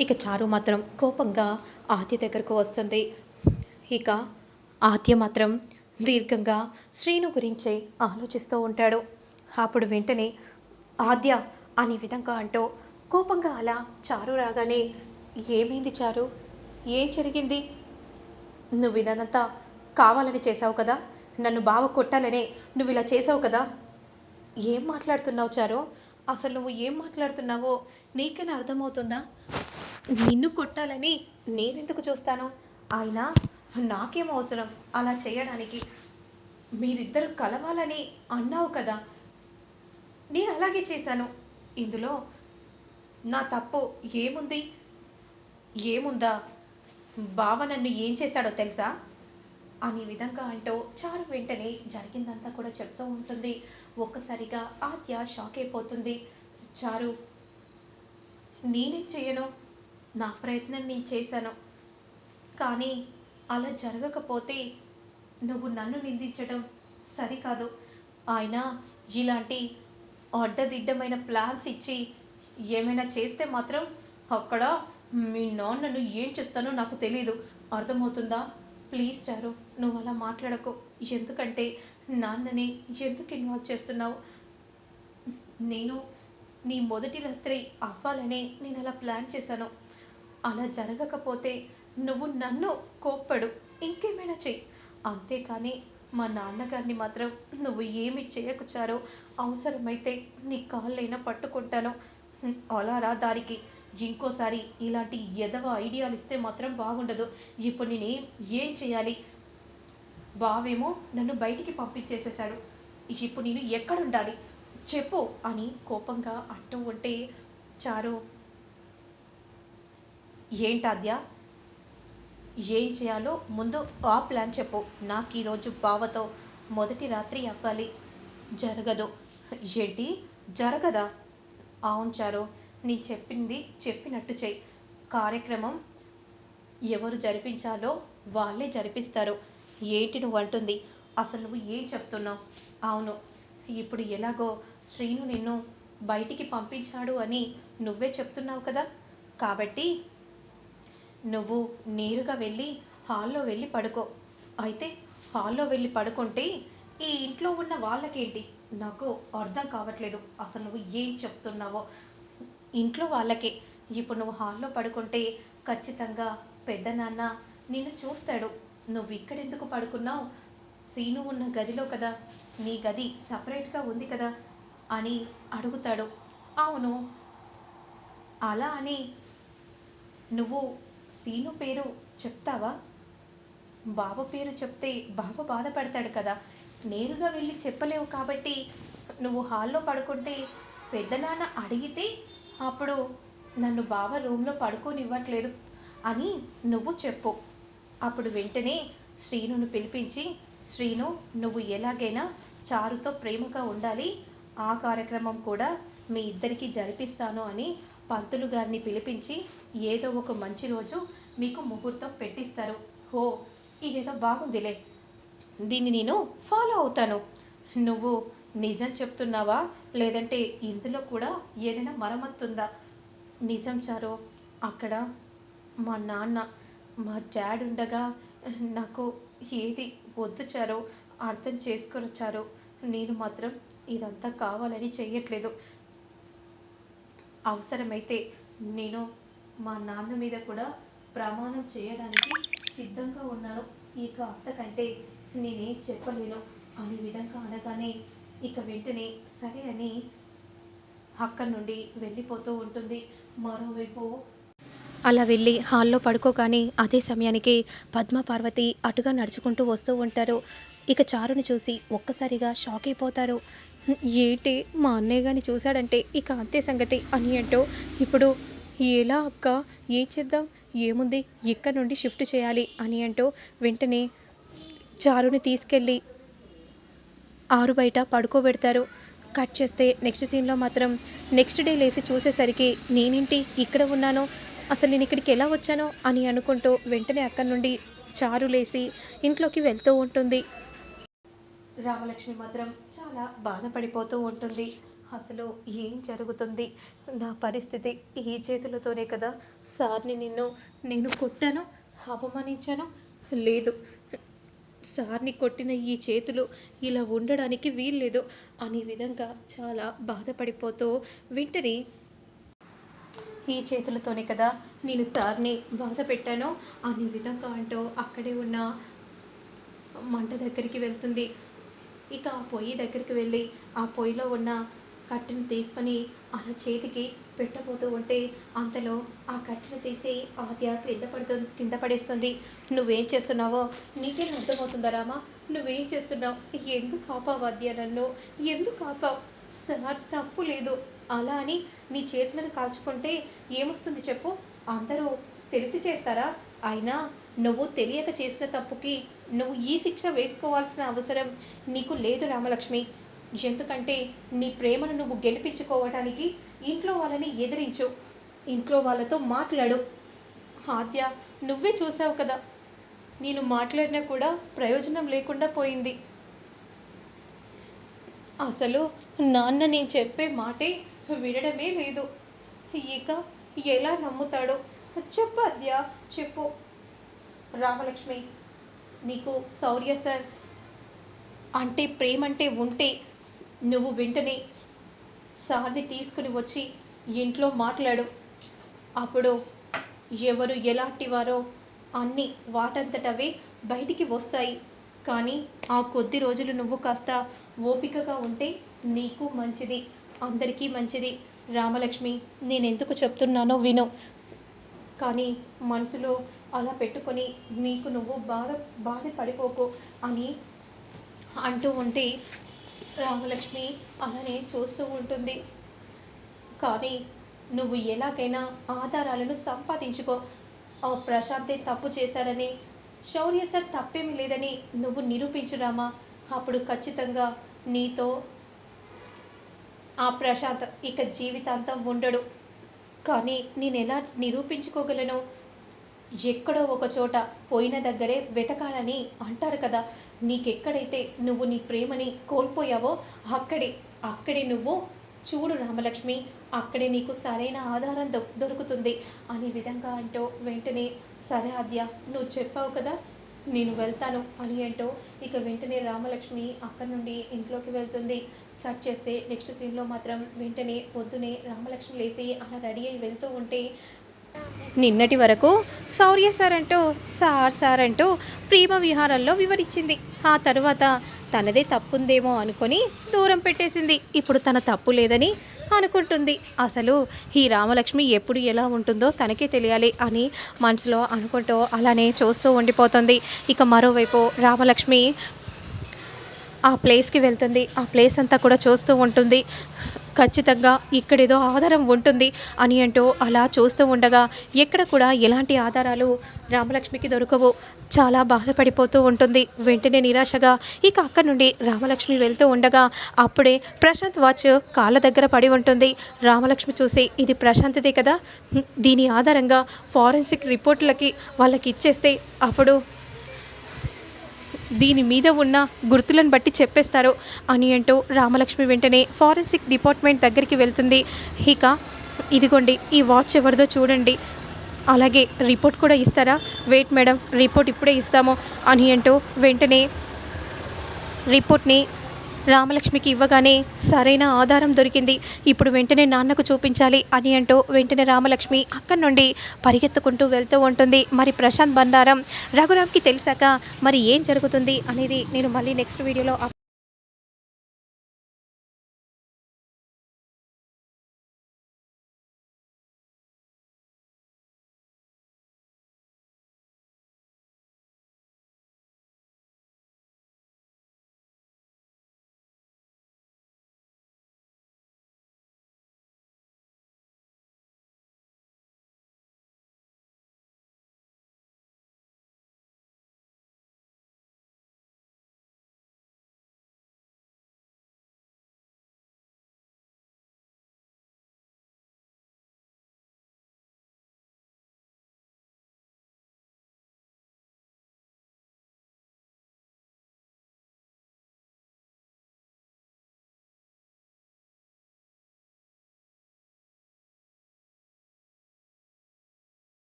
ఇక చారు మాత్రం కోపంగా ఆద్య దగ్గరకు వస్తుంది. ఇక ఆద్య మాత్రం దీర్ఘంగా శ్రీను గురించే ఆలోచిస్తూ ఉంటాడు. అప్పుడు వెంటనే ఆద్య అనే విధంగా అంటూ కోపంగా అలా చారు రాగానే ఏమైంది చారు? ఏం జరిగింది? నువ్వు ఇదంతా కావాలని చేసావు కదా? నన్ను బావ కొట్టాలనే నువ్వు ఇలా చేసావు కదా? ఏం మాట్లాడుతున్నావు చారు? అసలు నువ్వు ఏం మాట్లాడుతున్నావో నీకైనా అర్థమవుతుందా? నిన్ను కొట్టాలని నేనెందుకు చూస్తాను? అయినా నాకేం అవసరం? అలా చేయడానికి మీరిద్దరు కలవాలని అన్నావు కదా. నేను అలాగే చేశాను. ఇందులో నా తప్పు ఏముంది? ఏముందా? బావ నన్ను ఏం చేశాడో తెలుసా? అనే విధంగా అంటూ చారు వెంటనే జరిగిందంతా కూడా చెప్తూ ఉంటుంది. ఒక్కసారిగా ఆద్య షాక్ అయిపోతుంది. చారు నేనేం చేయను? నా ప్రయత్నం నేను చేశాను. కానీ అలా జరగకపోతే నువ్వు నన్ను నిందించడం సరికాదు. ఆయన ఇలాంటి అడ్డదిడ్డమైన ప్లాన్స్ ఇచ్చి ఏమైనా చేస్తే మాత్రం అక్కడ మీ నాన్నను ఏం చేస్తానో నాకు తెలీదు. అర్థమవుతుందా? ప్లీజ్ చారు నువ్వు అలా మాట్లాడకు. ఎందుకంటే నాన్నని ఎందుకు ఇన్వాల్వ్ చేస్తున్నావు? నేను నీ మొదటి రాత్రి అవ్వాలని నేను అలా ప్లాన్ చేశాను. అలా జరగకపోతే నువ్వు నన్ను కోప్పడు. ఇంకేమైనా చెయ్యి. అంతేకాని మా నాన్నగారిని మాత్రం నువ్వు ఏమి చేయకుచారో అవసరమైతే నీ కాళ్ళైనా పట్టుకుంటాను. అలా రా దారికి. ఇంకోసారి ఇలాంటి ఎదవ ఐడియాలు ఇస్తే మాత్రం బాగుండదు. ఇప్పుడు నేను ఏం చేయాలి? బావేమో నన్ను బయటికి పంపించేసేశాడు ఇప్పుడు నేను ఎక్కడ ఉండాలి చెప్పు అని కోపంగా అంటూ ఉంటే చారు ఏంటాద్యా ఏం చేయాలో ముందు ఆ ప్లాన్ చెప్పు. నాకు ఈరోజు బావతో మొదటి రాత్రి అవ్వాలి. జరగదు. ఏంటి? జరగదా? అవును చారు. నీ చెప్పింది చెప్పినట్టు చెయ్యి కార్యక్రమం ఎవరు జరిపించాలో వాళ్ళే జరిపిస్తారు. ఏంటి నువ్వు అంటుంది. అసలు నువ్వు ఏం చెప్తున్నావు? అవును. ఇప్పుడు ఎలాగో శ్రీను నిన్ను బయటికి పంపించాడు అని నువ్వే చెప్తున్నావు కదా. కాబట్టి నువ్వు నేరుగా వెళ్ళి హాల్లో వెళ్ళి పడుకో. అయితే హాల్లో వెళ్ళి పడుకుంటే ఈ ఇంట్లో ఉన్న వాళ్ళకేంటి? నాకు అర్థం కావట్లేదు. అసలు నువ్వు ఏం చెప్తున్నావో? ఇంట్లో వాళ్ళకే. ఇప్పుడు నువ్వు హాల్లో పడుకుంటే ఖచ్చితంగా పెద్ద నాన్న నిన్ను చూస్తాడు. నువ్వు ఇక్కడెందుకు పడుకున్నావు? సీను ఉన్న గదిలో కదా. నీ గది సపరేట్గా ఉంది కదా అని అడుగుతాడు. అవును. అలా అని నువ్వు సీను పేరు చెప్తావా? బావ పేరు చెప్తే బావ బాధపడతాడు కదా. నేరుగా వెళ్ళి చెప్పలేవు కాబట్టి నువ్వు హాల్లో పడుకుంటే పెద్దనాన్న అడిగితే అప్పుడు నన్ను బావ రూమ్లో పడుకోనివ్వట్లేదు అని నువ్వు చెప్పు. అప్పుడు వెంటనే శ్రీనును పిలిపించి శ్రీను నువ్వు ఎలాగైనా చారుతో ప్రేమగా ఉండాలి. ఆ కార్యక్రమం కూడా మీ ఇద్దరికి జరిపిస్తాను అని పంతులు గారిని పిలిపించి ఏదో ఒక మంచి రోజు మీకు ముహూర్తం పెట్టిస్తారు. హో ఇదేదో బాగుందిలే. దీన్ని నేను ఫాలో అవుతాను. నువ్వు నిజం చెప్తున్నావా? లేదంటే ఇందులో కూడా ఏదైనా మరమ్మత్తుందా నిజం చారు అక్కడ మా నాన్న మా డాడ్ ఉండగా నాకు ఏది వద్దు అర్థం చేసుకొని చారు. నేను మాత్రం ఇదంతా కావాలని చెయ్యట్లేదు. అవసరమైతే నేను మా నాన్న మీద కూడా ప్రమాణం చేయడానికి సిద్ధంగా ఉన్నాను. ఇక అంతకంటే నేనేం చెప్పలేను. అనే విధంగా అనగానే ఇక వెంటనే సరే అని అక్కడి నుండి వెళ్ళిపోతూ ఉంటుంది. మరోవైపు అలా వెళ్ళి హాల్లో పడుకోగానే అదే సమయానికి పద్మ పార్వతి అటుగా నడుచుకుంటూ వస్తూ ఉంటారు. ఇక చారుని చూసి ఒక్కసారిగా షాక్ అయిపోతారు. ఏంటి మా అన్నయ్య గాని చూశాడంటే ఇక అంతే సంగతి అని అంటూ ఇప్పుడు ఎలా అక్క ఏం చేద్దాం? ఏముంది? ఇక్కడ నుండి షిఫ్ట్ చేయాలి అని అంటూ వెంటనే చారుని తీసుకెళ్ళి ఆరు బయట పడుకోబెడతారు. కట్ చేస్తే నెక్స్ట్ సీన్లో మాత్రం నెక్స్ట్ డే లేచి చూసేసరికి నేనేంటి ఇక్కడ ఉన్నాను? అసలు నేను ఇక్కడికి ఎలా వచ్చానో అని అనుకుంటూ వెంటనే అక్కడి నుండి చారు లేచి ఇంట్లోకి వెళ్తూ ఉంటుంది. రామలక్ష్మి మాత్రం చాలా బాధపడిపోతూ ఉంటుంది. అసలు ఏం జరుగుతుంది? నా పరిస్థితి ఈ చేతులతోనే కదా. సార్ని నిన్ను నేను కొట్టాను అవమానించాను? లేదు. సార్ని కొట్టిన ఈ చేతులు ఇలా ఉండడానికి వీల్లేదు. అనే విధంగా చాలా బాధపడిపోతూ వెంటనే ఈ చేతులతోనే కదా నేను సార్ని బాధ పెట్టాను అనే విధంగా అంటూ అక్కడే ఉన్న మంట దగ్గరికి వెళ్తుంది. ఇక ఆ పొయ్యి దగ్గరికి వెళ్ళి ఆ పొయ్యిలో ఉన్న కట్టెను తీసుకొని అలా చేతికి పెట్టబోతూ ఉంటే అంతలో ఆ కట్టెను తీసి ఆద్య కింద పడుతుంది కింద పడేస్తుంది. నువ్వేం చేస్తున్నావో? నీకేం అర్థమవుతుందా రామా? నువ్వేం చేస్తున్నావు? ఎందుకు ఆపావు ఆద్య నన్ను? ఎందుకు ఆపావు? సార్ తప్పు లేదు. అలా అని నీ చేతులను కాల్చుకుంటే ఏమొస్తుంది చెప్పు? అందరూ తెలిసి చేస్తారా? అయినా నువ్వు తెలియక చేసిన తప్పుకి నువ్వు ఈ శిక్ష వేసుకోవాల్సిన అవసరం నీకు లేదు రామలక్ష్మి. ఎందుకంటే నీ ప్రేమను నువ్వు గెలిపించుకోవటానికి ఇంట్లో వాళ్ళని ఎదిరించు. ఇంట్లో వాళ్ళతో మాట్లాడు. ఆద్య నువ్వే చూసావు కదా నేను మాట్లాడినా కూడా ప్రయోజనం లేకుండా పోయింది. అసలు నాన్న నేను చెప్పే మాటే వినడమే లేదు. ఇక ఎలా నమ్ముతాడో చెప్పు అద్యా చెప్పు. రామలక్ష్మి నీకు శౌర్య సార్ అంటే ప్రేమ అంటే ఉంటే నువ్వు వెంటనే సార్ని తీసుకుని వచ్చి ఇంట్లో మాట్లాడు. అప్పుడు ఎవరు ఎలాంటి వారో అన్నీ వాటంతటవే బయటికి వస్తాయి. కానీ ఆ కొద్ది రోజులు నువ్వు కాస్త ఓపికగా ఉంటే నీకు మంచిది అందరికీ మంచిది. రామలక్ష్మి నేను ఎందుకు చెప్తున్నానో విను. కానీ మనసులో అలా పెట్టుకొని నీకు నువ్వు బాధ బాధపడిపోకు అని అంటూ ఉంటే రామలక్ష్మి అలానే చూస్తూ ఉంటుంది. కానీ నువ్వు ఎలాగైనా ఆధారాలను సంపాదించుకో. ఆ ప్రశాంతే తప్పు చేశాడని శౌర్య సార్ తప్పేమీ లేదని నువ్వు నిరూపించురామా అప్పుడు ఖచ్చితంగా నీతో ఆ ప్రశాంత్ ఇక జీవితాంతం ఉండడు. కానీ నేను ఎలా నిరూపించుకోగలను? ఎక్కడో ఒక చోట పోయిన దగ్గరే వెతకాలని అంటారు కదా. నీకెక్కడైతే నువ్వు నీ ప్రేమని కోల్పోయావో అక్కడే అక్కడే నువ్వు చూడు రామలక్ష్మి అక్కడే నీకు సరైన ఆధారం దొరుకుతుంది. అనే విధంగా అంటూ వెంటనే సరే ఆద్య నువ్వు చెప్పావు కదా నేను వెళ్తాను అని అంటూ ఇక వెంటనే రామలక్ష్మి అక్కడి నుండి ఇంట్లోకి వెళ్తుంది. కట్ చేస్తే నెక్స్ట్ సీన్లో మాత్రం వెంటనే పొద్దునే రామలక్ష్మి లేచి అలా రెడీ అయి వెళ్తూ ఉంటే నిన్నటి వరకు శౌర్య సార్ అంటూ సార్ సార్ అంటూ ప్రేమ విహారంలో వివరించింది. ఆ తరువాత తనదే తప్పుందేమో అనుకొని దూరం పెట్టేసింది. ఇప్పుడు తన తప్పు లేదని అనుకుంటుంది. అసలు ఈ రామలక్ష్మి ఎప్పుడు ఎలా ఉంటుందో తనకే తెలియాలి అని మనసులో అనుకుంటూ అలానే చూస్తూ ఉండిపోతుంది. ఇక మరోవైపు రామలక్ష్మి ఆ ప్లేస్కి వెళ్తుంది. ఆ ప్లేస్ అంతా కూడా చూస్తూ ఉంటుంది. ఖచ్చితంగా ఇక్కడేదో ఆధారం ఉంటుంది అని అంటూ అలా చూస్తూ ఉండగా ఎక్కడ కూడా ఎలాంటి ఆధారాలు రామలక్ష్మికి దొరకవు. చాలా బాధపడిపోతూ ఉంటుంది. వెంటనే నిరాశగా ఇక అక్కడి నుండి రామలక్ష్మి వెళ్తూ ఉండగా అప్పుడే ప్రశాంత్ వాచ్ కాళ్ళ దగ్గర పడి ఉంటుంది. రామలక్ష్మి చూసి ఇది ప్రశాంత్దే కదా? దీని ఆధారంగా ఫారెన్సిక్ రిపోర్ట్లకి వాళ్ళకి ఇచ్చేస్తే అప్పుడు దీని మీద ఉన్న గుర్తులను బట్టి చెప్పేస్తారు. అని అంటూ రామలక్ష్మి వెంటనే ఫారెన్సిక్ డిపార్ట్మెంట్ దగ్గరికి వెళ్తుంది. ఇక ఇదిగోండి ఈ వాచ్ ఎవరిదో చూడండి. అలాగే రిపోర్ట్ కూడా ఇస్తారా? వెయిట్ మేడం రిపోర్ట్ ఇప్పుడే ఇస్తాము. అని అంటూ వెంటనే రిపోర్ట్ని రామలక్ష్మికి ఇవ్వగానే సరైన ఆధారం దొరికింది. ఇప్పుడు వెంటనే నాన్నకు చూపించాలి అని అంటూ వెంటనే రామలక్ష్మి అక్కడి నుండి పరిగెత్తుకుంటూ వెళ్తూ ఉంటుంది. మరి ప్రశాంత్ బండారం రఘురామ్కి తెలిసాక మరి ఏం జరుగుతుంది అనేది నేను మళ్ళీ నెక్స్ట్ వీడియోలో